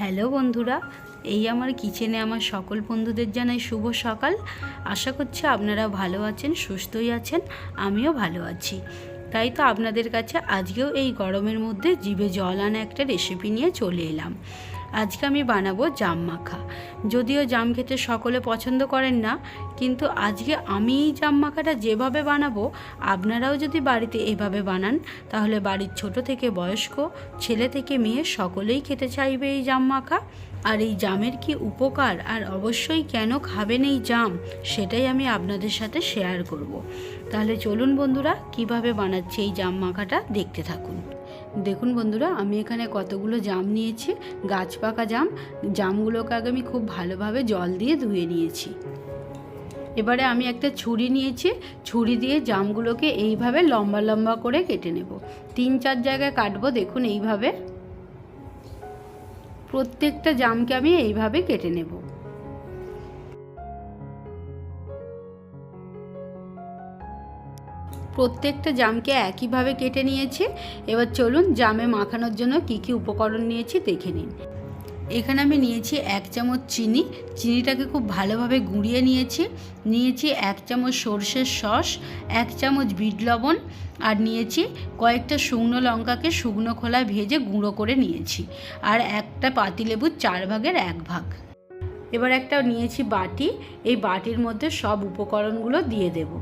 Hello বন্ধুরা, এই আমার কিচেনে আমার সকল বন্ধুদের জানাই শুভ সকাল। আশা করছি আপনারা ভালো আছেন, সুস্থই আছেন, আমিও ভালো আছি। তাই তো আপনাদের কাছে আজকেও এই গরমের মধ্যে জিভে জল আনা একটা রেসিপি নিয়ে চলে এলাম। আজকে আমি বানাবো জাম মাখা। যদিও জাম খেতে সকলে পছন্দ করেন না, কিন্তু আজকে আমি এই জাম মাখাটা যেভাবে বানাবো, আপনারাও যদি বাড়িতে এভাবে বানান, তাহলে বাড়ির ছোট থেকে বয়স্ক, ছেলে থেকে মেয়ে সকলেই খেতে চাইবে এই জাম মাখা। আর এই জামের কি উপকার আর অবশ্যই কেন খাবেন এই জাম, সেটাই আমি আপনাদের সাথে শেয়ার করব। তাহলে চলুন বন্ধুরা, কীভাবে বানাচ্ছে এই জাম মাখাটা দেখতে থাকুন। দেখুন বন্ধুরা, আমি এখানে কতগুলো জাম নিয়েছি। গাছ পাকা জাম, জামগুলোকে আগে আমি খুব ভালোভাবে জল দিয়ে ধুয়ে নিয়েছি। এবারে আমি একটা ছুরি নিয়েছি, ছুরি দিয়ে জামগুলোকে এইভাবে লম্বা লম্বা করে কেটে নেব। তিন চার জায়গায় কাটবো, দেখুন এইভাবে। প্রত্যেকটা জামকে আমি এইভাবে কেটে নেব। প্রত্যেকটা জামকে একইভাবে কেটে নিয়েছি। এবার চলুন জামে মাখানোর জন্য কি কি উপকরণ নিয়েছি দেখে নিন। এখানে আমি নিয়েছি এক চামচ চিনি। চিনিটাকে খুব ভালোভাবে গুঁড়িয়ে নিয়েছি। নিয়েছি এক চামচ সর্ষের সস, এক চামচ বিট লবণ আর নিয়েছি কয়েকটা শুকনো লঙ্কাকে শুকনো খোলায় ভেজে গুঁড়ো করে নিয়েছি। আর একটা পাতিলেবুর চার ভাগের এক ভাগ। এবার একটা নিয়েছি বাটি। এই বাটির মধ্যে সব উপকরণগুলো দিয়ে দেবো।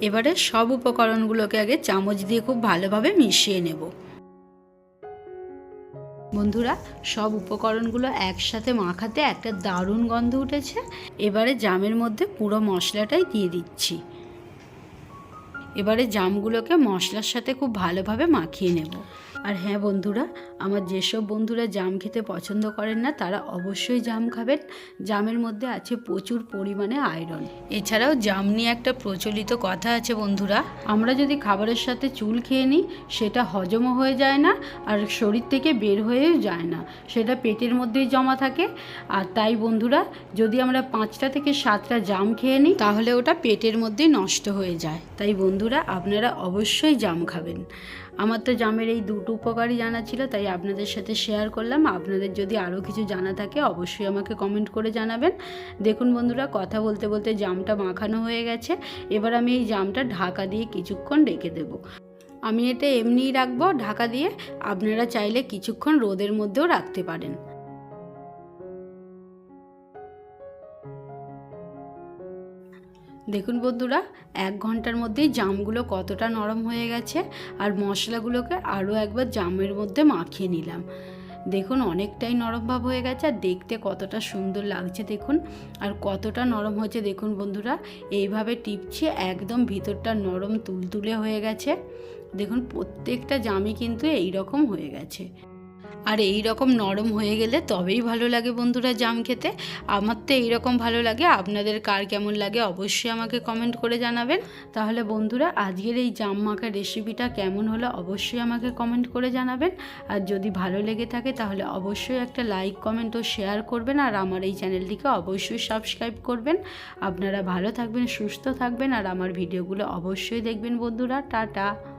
এবারে সব উপকরণগুলোকে আগে চামচ দিয়ে খুব ভালোভাবে মিশিয়ে নেব। বন্ধুরা, সব উপকরণগুলো একসাথে মাখাতে একটা দারুণ গন্ধ উঠেছে। এবারে জামের মধ্যে পুরো মশলাটাই দিয়ে দিচ্ছি। এবারে জামগুলোকে মশলার সাথে খুব ভালোভাবে মাখিয়ে নেব। আর হ্যাঁ বন্ধুরা, আমার যেসব বন্ধুরা জাম খেতে পছন্দ করেন না, তারা অবশ্যই জাম খাবেন। জামের মধ্যে আছে প্রচুর পরিমাণে আয়রন এছাড়াও জাম নিয়ে একটা প্রচলিত কথা আছে বন্ধুরা, আমরা যদি খাবারের সাথে চুল খেয়ে নিই, সেটা হজমও হয়ে যায় না আর শরীর থেকে বের হয়েও যায় না। সেটা পেটের মধ্যেই জমা থাকে। আর তাই বন্ধুরা, যদি আমরা পাঁচটা থেকে সাতটা জাম খেয়ে নিই, তাহলে ওটা পেটের মধ্যেই নষ্ট হয়ে যায়। তাই বন্ধুরা, আপনারা অবশ্যই জাম খাবেন। আমার তো জামের এই দুটো উপকারই জানা ছিল, তাই আপনাদের সাথে শেয়ার করলাম। আপনাদের যদি আরও কিছু জানা থাকে, অবশ্যই আমাকে কমেন্ট করে জানাবেন। দেখুন বন্ধুরা, কথা বলতে বলতে জামটা মাখানো হয়ে গেছে। এবার আমি এই জামটা ঢাকা দিয়ে কিছুক্ষণ রেখে দেবো। আমি এটা এমনিই রাখব ঢাকা দিয়ে। আপনারা চাইলে কিছুক্ষণ রোদের মধ্যেও রাখতে পারেন। দেখুন বন্ধুরা, এক ঘণ্টার মধ্যেই জামগুলো কতটা নরম হয়ে গেছে আর মশলাগুলোকে আরও একবার জামের মধ্যে মাখিয়ে নিলাম। দেখুন অনেকটাই নরম ভাব হয়ে গেছে আর দেখতে কতটা সুন্দর লাগছে দেখুন। আর কতটা নরম হয়েছে দেখুন বন্ধুরা, এইভাবে টিপছি একদম ভিতরটা নরম তুলতুলে হয়ে গেছে। দেখুন প্রত্যেকটা জামই কিন্তু এই রকম হয়ে গেছে। আর এই রকম নরম হয়ে গেলে তবেই ভালো লাগে বন্ধুরা জাম খেতে। আমার তো এইরকম ভালো লাগে, আপনাদের কার কেমন লাগে অবশ্যই আমাকে কমেন্ট করে জানাবেন। তাহলে বন্ধুরা, আজকের এই জাম মাখার রেসিপিটা কেমন হলো অবশ্যই আমাকে কমেন্ট করে জানাবেন। আর যদি ভালো লেগে থাকে তাহলে অবশ্যই একটা লাইক কমেন্ট ও শেয়ার করবেন আর আমার এই চ্যানেলটিকে অবশ্যই সাবস্ক্রাইব করবেন। আপনারা ভালো থাকবেন, সুস্থ থাকবেন আর আমার ভিডিওগুলো অবশ্যই দেখবেন বন্ধুরা। টাটা।